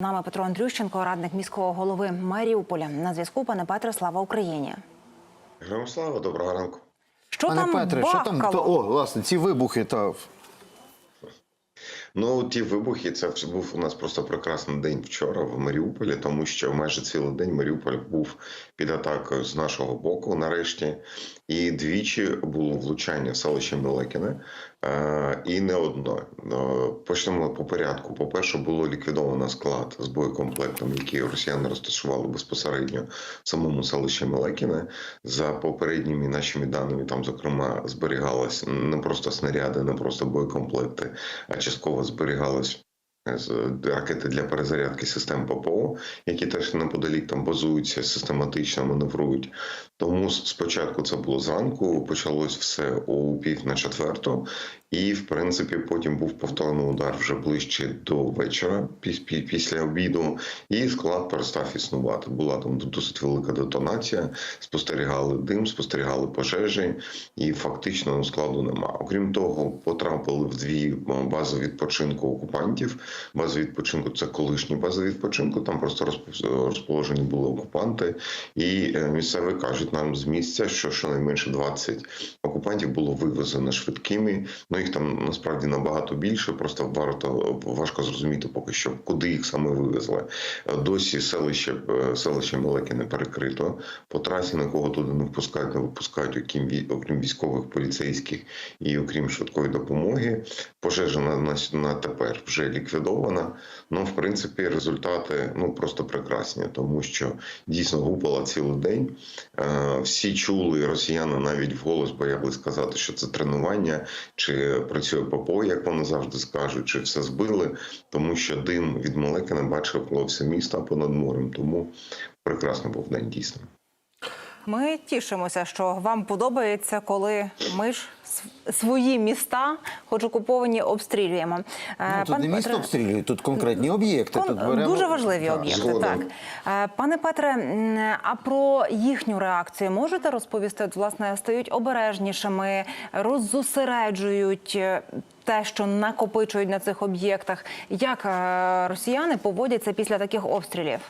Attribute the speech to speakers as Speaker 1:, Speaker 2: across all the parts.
Speaker 1: З Нами Петро Андрющенко, радник міського голови Маріуполя. На зв'язку пане Петре, слава Україні.
Speaker 2: Героям слава, доброго ранку.
Speaker 1: Що
Speaker 3: Пане
Speaker 1: там
Speaker 3: Петре, що там?
Speaker 1: бахкало?
Speaker 3: О, власне, ці вибухи та
Speaker 2: Ну, ті вибухи, це був у нас просто прекрасний день вчора в Маріуполі, тому що майже цілий день Маріуполь був під атакою з нашого боку, нарешті, і двічі було влучання в селище Мелекіне, і не одно. Е, Почнемо по порядку. По-перше, було ліквідовано склад з боєкомплектом, який росіяни розташували безпосередньо в самому селищі Мелекіне. За попередніми нашими даними, там, зокрема, зберігалось не просто снаряди, не просто боєкомплекти, а частково зберігалось ракети для перезарядки систем ППО, які теж неподалік там базуються, систематично маневрують. Тому спочатку це було зранку, почалось все у пів на четверту, і в принципі потім був повторний удар вже ближче до вечора, піс- пі- після обіду, і склад перестав існувати. Була там досить велика детонація. Спостерігали дим, спостерігали пожежі, і фактично складу нема. Окрім того, потрапили в дві бази відпочинку окупантів. Бази відпочинку це колишні бази відпочинку. Там просто розп- розположені були окупанти, і е, місцеві кажуть нам з місця, що щонайменше 20 окупантів було вивезено швидкими. Ну їх там насправді набагато більше. Просто варто важко зрозуміти поки що, куди їх саме вивезли. Е, Досі селище е, селище Мелеки не перекрито. По трасі нікого туди не впускають, не випускають, окрім окрім військових поліцейських і окрім швидкої допомоги. Пожежа на, на, на тепер вже ліквідована. Ну, в принципі, результати ну просто прекрасні, тому що дійсно гупала цілий день. Е, всі чули росіяни навіть вголос боялись сказати, що це тренування, чи працює ППО, як вони завжди скажуть, чи все збили, тому що дим від Малеки не бачив все місто понад морем. Тому прекрасно був день дійсно.
Speaker 1: Ми тішимося, що вам подобається, коли ми ж свої міста, хоч окуповані, обстрілюємо. Е,
Speaker 3: ну, тут
Speaker 1: пан
Speaker 3: не місто
Speaker 1: Петре,
Speaker 3: обстрілюють, тут конкретні об'єкти.
Speaker 1: Кон-
Speaker 3: Тут беремо...
Speaker 1: Дуже важливі об'єкти. Так Е, пане Петре, а про їхню реакцію можете розповісти? Власне, стають обережнішими, роззосереджують е, те, що накопичують на цих об'єктах. Як росіяни поводяться після таких обстрілів?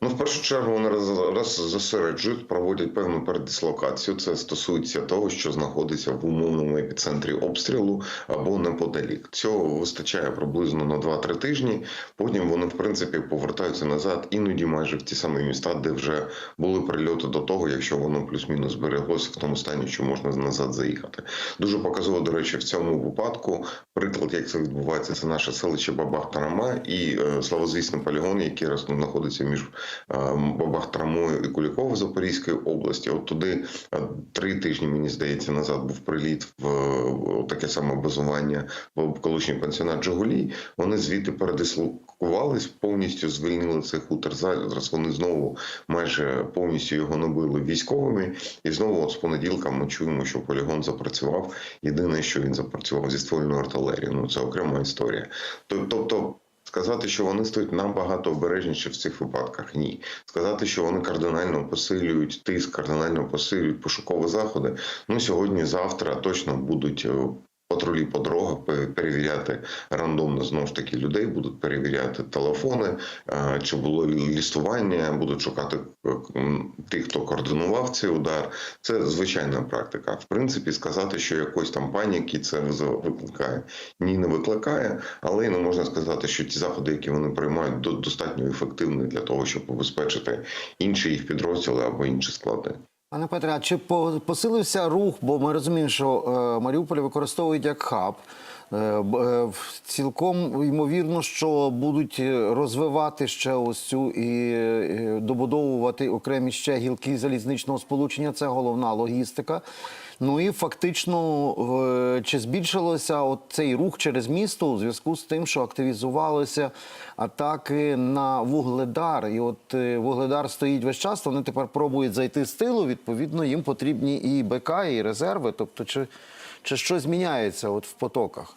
Speaker 2: Ну, в першу чергу вони роз- роззосереджують, проводять певну передислокацію. Це стосується того, що знаходиться в умовному епіцентрі обстрілу або неподалік. Цього вистачає приблизно на 2-3 тижні. Потім вони, в принципі, повертаються назад, іноді майже в ті самі міста, де вже були прильоти до того, якщо воно плюс-мінус збереглося в тому стані, що можна назад заїхати. Дуже показово, до речі, в цьому випадку приклад, як це відбувається, це наше селище Бабах-Тарама і е, славозвісний полігон, який роз- знаходиться між Бабах-Тарамою і Куліково Запорізької області. От туди е, три тижні, мені здається, назад був приліт в е, таке саме базування в колишній пансіонат Джигулі. Вони звідти передислокувались, повністю звільнили цей хутор. Зараз вони знову майже повністю його набили військовими. І знову от з понеділка ми чуємо, що полігон запрацював. Єдине, що він запрацював зі ствольною артилерією. Ну це окрема історія. Тобто. Сказати, що вони стають набагато обережніше в цих випадках, ні. Сказати, що вони кардинально посилюють тиск, кардинально посилюють пошукові заходи. Ну сьогодні, завтра точно будуть е, патрулі по дорогах перевіряти рандомно знову ж таки людей, будуть перевіряти телефони, е, чи було лі- лістування, будуть шукати е, тих, хто координував цей удар. Це звичайна практика. В принципі, сказати, що якось там паніки це викликає. Ні, не викликає, але й не можна сказати, що ті заходи, які вони приймають, до- достатньо ефективні для того, щоб обезпечити інші їх підрозділи або інші склади.
Speaker 3: Пане Петре, а чи по- посилився рух? Бо ми розуміємо, що е, Маріуполь використовують як хаб. Е, е, цілком ймовірно, що будуть е, розвивати ще ось цю і добудовувати окремі ще гілки залізничного сполучення. Це головна логістика. Ну і фактично, чи збільшилося от цей рух через місто у зв'язку з тим, що активізувалися атаки на вугледар. І от вугледар стоїть весь час. Вони тепер пробують зайти з тилу. Відповідно, їм потрібні і БК, і резерви. Тобто, чи, чи щось зміняється от в потоках?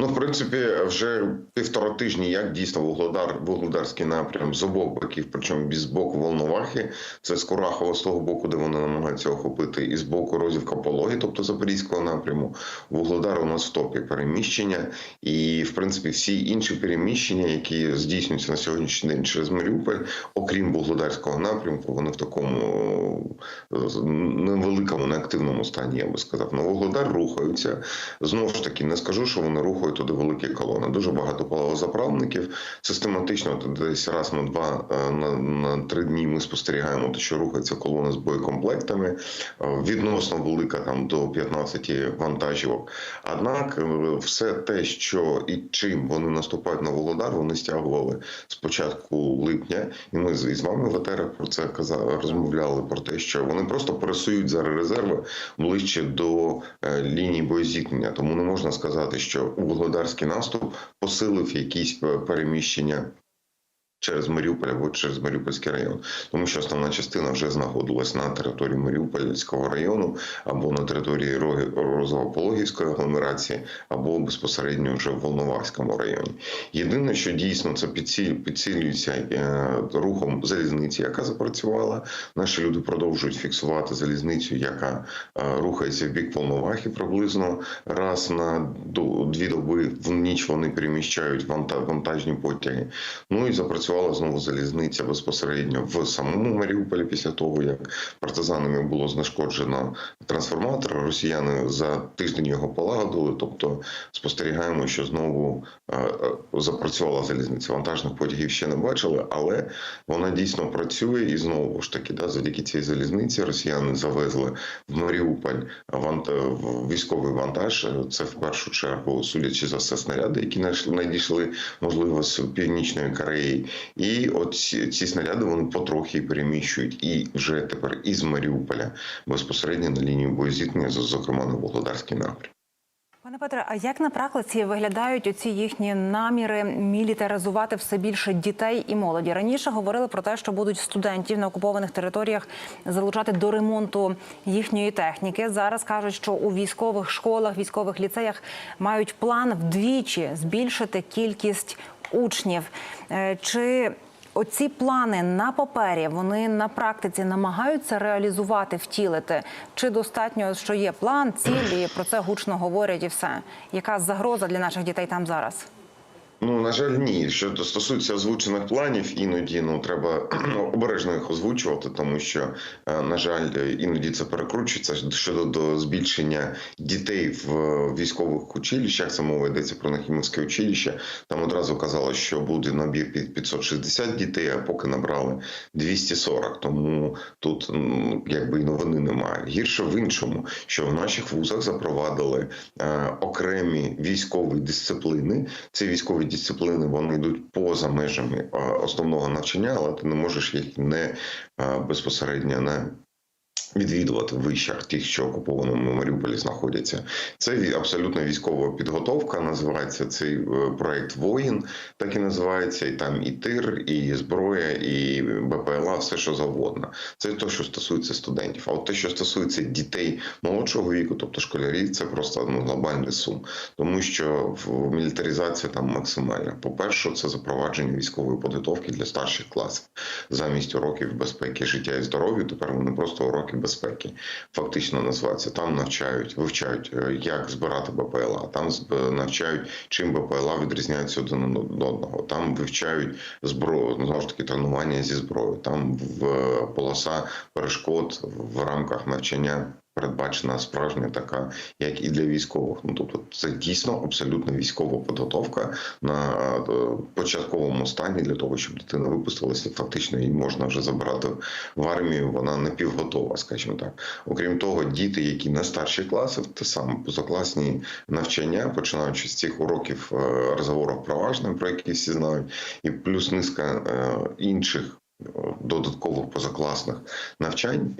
Speaker 2: Ну, в принципі, вже півтора тижні, як дійсно Вугледар, Вугледарський напрям з обох боків, причому з боку Волновахи, це з Курахова, з того боку, де вони намагаються охопити, і з боку Розівка Пологи, тобто Запорізького напряму. Вугледар у нас в топі переміщення, і в принципі всі інші переміщення, які здійснюються на сьогоднішній день через Маріуполь, окрім Вугледарського напрямку, вони в такому невеликому, неактивному стані, я би сказав. На Вугледар рухаються. Знову ж таки, не скажу, що вони рухають туди великі колони. Дуже багато паливозаправників. Систематично десь раз на два е, на, на три дні ми спостерігаємо, що рухаються колони з боєкомплектами. Е, Відносно велика там до 15 вантажівок. Однак е, все те, що і чим вони наступають на Володар, вони стягували з початку липня, і ми з вами в етерах про це казали, розмовляли про те, що вони просто пересують зараз резерви ближче до лінії боєзіткнення. Тому не можна сказати, що Вугледарський наступ посилив якісь е, переміщення. Через Маріуполь або через Маріупольський район, тому що основна частина вже знаходилась на території Маріупольського району або на території Розово-Пологівської агломерації, або безпосередньо вже в Волновахському районі. Єдине, що дійсно це підціль, підцілюється е, рухом залізниці, яка запрацювала. Наші люди продовжують фіксувати залізницю, яка е, рухається в бік Волновахи приблизно раз на дві доби в ніч вони переміщають вантажні потяги. Ну і запрацювала знову залізниця безпосередньо в самому Маріуполі після того, як партизанами було знешкоджено трансформатор. Росіяни за тиждень його полагодили. Тобто спостерігаємо, що знову е, е, запрацювала залізниця. Вантажних потягів ще не бачили, але вона дійсно працює і знову ж таки, да, завдяки цій залізниці росіяни завезли в Маріуполь вант... військовий вантаж. Це в першу чергу, судячи за все, снаряди, які надійшли, можливо, з північної Кореї. І от ці, ці снаряди вони потрохи переміщують і вже тепер із Маріуполя безпосередньо на лінію боєзіткнення, зокрема на Володарський напрям.
Speaker 1: Пане Петре, а як на практиці виглядають оці їхні наміри мілітаризувати все більше дітей і молоді? Раніше говорили про те, що будуть студентів на окупованих територіях залучати до ремонту їхньої техніки. Зараз кажуть, що у військових школах, військових ліцеях мають план вдвічі збільшити кількість учнів. Е, Чи Оці плани на папері вони на практиці намагаються реалізувати, втілити. Чи достатньо, що є план, цілі, про це гучно говорять і все? Яка загроза для наших дітей там зараз?
Speaker 2: Ну на жаль, ні. Що стосується озвучених планів, іноді ну треба обережно їх озвучувати, тому що е, на жаль, іноді це перекручується щодо до збільшення дітей в військових училищах. Це мова йдеться про Нахімівське училище. Там одразу казали, що буде набір під 560 дітей, а поки набрали 240. Тому тут якби і новини немає. Гірше в іншому, що в наших вузах запровадили е, окремі військові дисципліни. Це військові дисципліни вони йдуть поза межами основного навчання, але ти не можеш їх не безпосередньо не відвідувати в вишах тих, що окупованому Маріуполі знаходяться. Це абсолютно військова підготовка. Називається цей е, проект воїн, так і називається. І там і тир, і зброя, і БПЛА, все що завгодно. Це те, що стосується студентів. А от те, що стосується дітей молодшого віку, тобто школярів, це просто ну, глобальний сум, тому що в мілітаризація там максимальна. По перше, це запровадження військової підготовки для старших класів замість уроків безпеки життя і здоров'я. Тепер вони просто уроки безпеки фактично називається. Там навчають, вивчають, е, як збирати БПЛА, там зб- навчають, чим БПЛА відрізняються один від одного. Там вивчають зброю, ну, знову ж таки тренування зі зброєю. Там в е, полоса перешкод в рамках навчання. Передбачена справжня така, як і для військових. Ну тобто, це дійсно абсолютно військова підготовка на е, початковому стані для того, щоб дитина випустилася. Фактично її можна вже забирати в армію. Вона не півготова, скажімо так. Окрім того, діти, які на старші класи, те саме позакласні навчання, починаючи з цих уроків розговорів про важне, про які всі знають, і плюс низка е, інших. Додаткових позакласних навчань.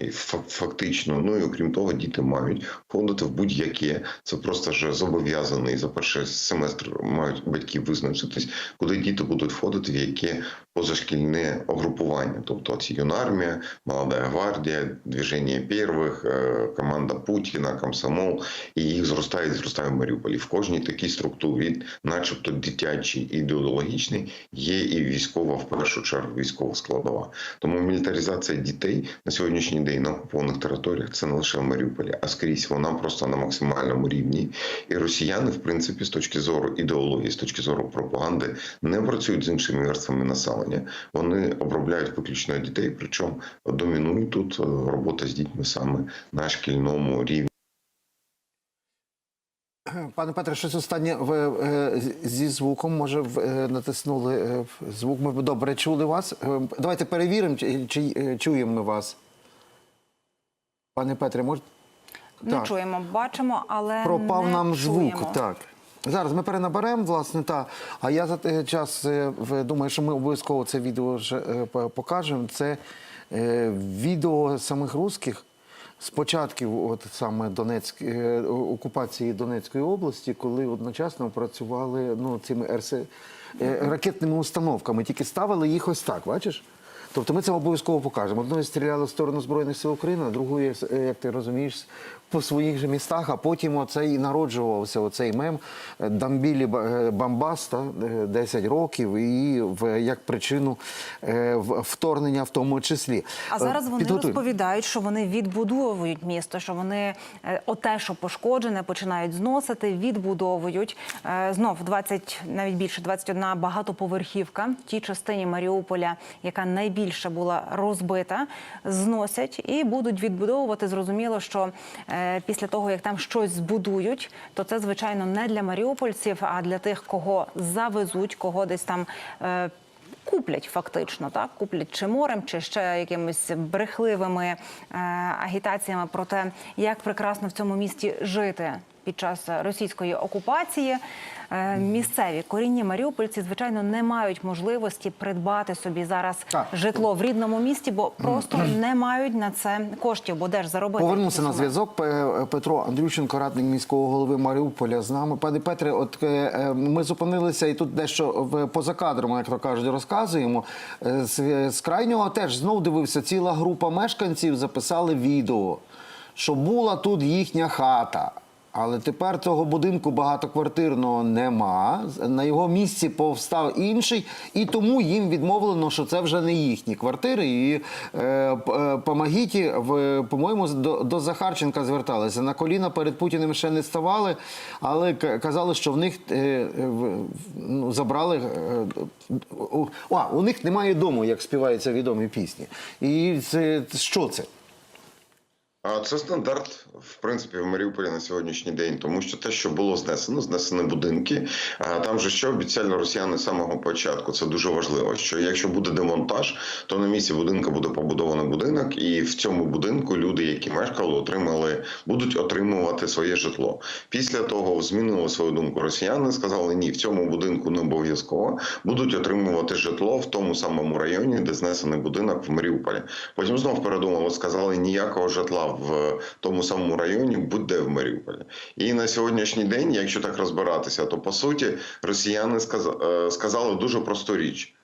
Speaker 2: Фактично, ну і окрім того, діти мають входити в будь-яке. Це просто вже зобов'язаний за перший семестр мають батьки визначитись, куди діти будуть входити, в яке позашкільне угрупування, тобто ці юнармія, молода гвардія, движення перших, е, команда Путіна, комсомол, і їх зростає зростає в Маріуполі. В кожній такій структурі, начебто дитячій і є і військова, в першу чергу, військова складова. Тому мілітаризація дітей на сьогоднішній день на окупованих територіях це не лише в Маріуполі, а скрізь вона просто на максимальному рівні. І росіяни, в принципі, з точки зору ідеології, з точки зору пропаганди, не працюють з іншими верствами населення. Вони обробляють виключно дітей, причому домінує тут е, робота з дітьми саме на шкільному рівні.
Speaker 3: Пане Петре, щось останнє ви е, зі звуком, може, е, натиснули е, звук. Ми добре чули вас. Давайте перевіримо, чи, чи чуємо ми вас. Пане Петре, може.
Speaker 1: Не
Speaker 3: Так.
Speaker 1: чуємо, бачимо, але
Speaker 3: Пропав
Speaker 1: не
Speaker 3: нам звук.
Speaker 1: чуємо.
Speaker 3: Так. Зараз ми перенаберемо, власне, та. А я за той час думаю, що ми обов'язково це відео вже покажемо. Це відео самих русських з початків от саме Донецьк, е, окупації Донецької області, коли одночасно працювали ну, цими РС, е, ракетними установками. Тільки ставили їх ось так, бачиш? Тобто ми це обов'язково покажемо. Одною стріляли в сторону Збройних сил України, а другою, е, як ти розумієш, по своїх же містах, а потім оце і народжувався оцей мем е, Дамбілі е, Бамбаста е, 10 років і в як причину е, вторгнення в тому числі.
Speaker 1: А зараз
Speaker 3: Е,
Speaker 1: вони
Speaker 3: підготуємо.
Speaker 1: розповідають, що вони відбудовують місто, що вони е, оте, що пошкоджене, починають зносити, відбудовують. Е, Знов 20, навіть більше 21 багатоповерхівка в тій частині Маріуполя, яка найбільше була розбита, зносять і будуть відбудовувати. Зрозуміло, що е, після того, як там щось збудують, то це звичайно не для маріупольців, а для тих, кого завезуть, кого десь там. е, Куплять фактично, так куплять чи морем, чи ще якимись брехливими е, агітаціями про те, як прекрасно в цьому місті жити під час російської окупації. Е, місцеві корінні маріупольці, звичайно, не мають можливості придбати собі зараз
Speaker 3: Так.
Speaker 1: житло в рідному місті, бо просто не мають на це коштів, бо де ж заробити.
Speaker 3: Повернувся на зв'язок Петро Андрющенко, радник міського голови Маріуполя з нами. Пане Петре, от е, е, ми зупинилися і тут дещо в поза кадром, як то кажуть, розказуємо. З, з крайнього теж знов дивився, ціла група мешканців записали відео, що була тут їхня хата. Але тепер цього будинку багатоквартирного нема. На його місці повстав інший, і тому їм відмовлено, що це вже не їхні квартири. І е, е, помагіті, по-моєму, до, до Захарченка зверталися. На коліна перед Путіним ще не ставали, але казали, що в них е, ну, забрали. Е, а, у них немає дому, як співаються відомі пісні. І це що це?
Speaker 2: Це стандарт, в принципі, в Маріуполі на сьогоднішній день, тому що те, що було знесено, знесені будинки. А там же що обіцяли росіяни з самого початку. Це дуже важливо. Що якщо буде демонтаж, то на місці будинку буде побудований будинок, і в цьому будинку люди, які мешкали, отримали, будуть отримувати своє житло. Після того змінили свою думку росіяни. Сказали, ні, в цьому будинку не обов'язково будуть отримувати житло в тому самому районі, де знесений будинок в Маріуполі. Потім знов передумали, сказали ніякого житла в тому самому районі буде в Маріуполі. І на сьогоднішній день, якщо так розбиратися, то по суті росіяни е, сказали дуже просту річ.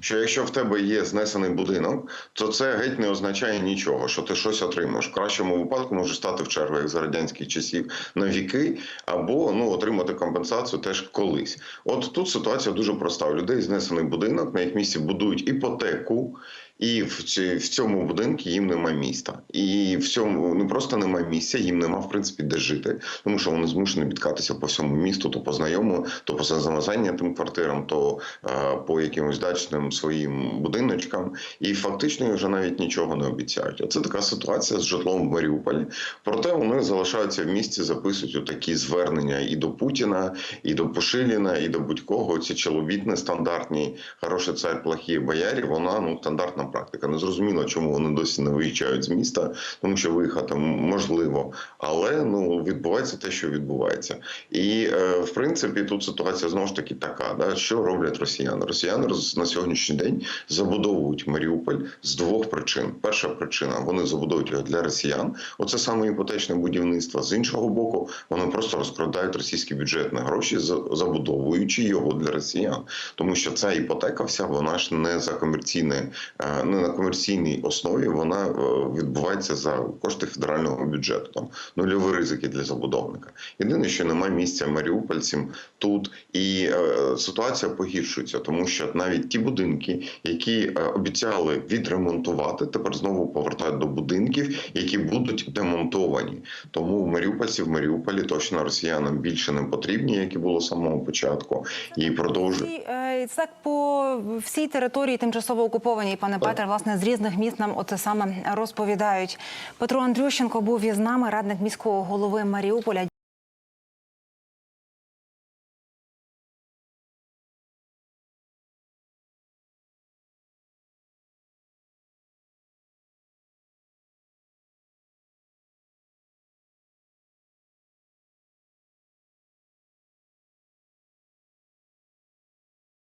Speaker 2: Що якщо в тебе є знесений будинок, то це геть не означає нічого, що ти щось отримаєш. В кращому випадку можеш стати в чергу, як за радянських часів на віки, або ну отримати компенсацію теж колись. От тут ситуація дуже проста. У людей знесений будинок, на їх місці будують іпотеку, і в, цьому будинку їм нема міста. І в цьому не просто нема місця, їм нема в принципі де жити, тому що вони змушені бідкатися по всьому місту, то по знайомому, то по зайнятим квартирам, то е, по якимось дачним своїм будиночкам. І фактично вже навіть нічого не обіцяють. Оце така ситуація з житлом в Маріуполі. Проте вони залишаються в місті, записують такі звернення і до Путіна, і до Пушиліна, і до будь-кого. Ці чоловітні стандартні, хороший цар, плохі боярі. Вона ну стандартна класна практика. Не зрозуміло, чому вони досі не виїжджають з міста, тому що виїхати можливо, але ну відбувається те, що відбувається. І е, в принципі тут ситуація знову ж таки така: да, що роблять росіяни? Росіяни на сьогоднішній день забудовують Маріуполь з двох причин. Перша причина вони забудовують його для росіян. Оце саме іпотечне будівництво. З іншого боку, вони просто розкрадають російські бюджетні гроші, за- забудовуючи його для росіян, тому що ця іпотека вся вона ж не за комерційне, е, не на комерційній основі. Вона е, відбувається за кошти федерального бюджету. Там нульові ризики для забудовника. Єдине, що немає місця маріупольцям тут, і е, ситуація погіршується, тому що навіть ті будинки, які е, обіцяли відремонтувати, тепер знову повертають до будинків, які будуть демонтовані. Тому маріупольці в Маріуполі точно росіянам більше не потрібні, як і було з самого початку, і продовжують.
Speaker 1: І, е, Це так по всій території тимчасово окупованій, пане Петре, власне, з різних міст нам оце саме розповідають. Петро Андрющенко був із нами, радник міського голови Маріуполя.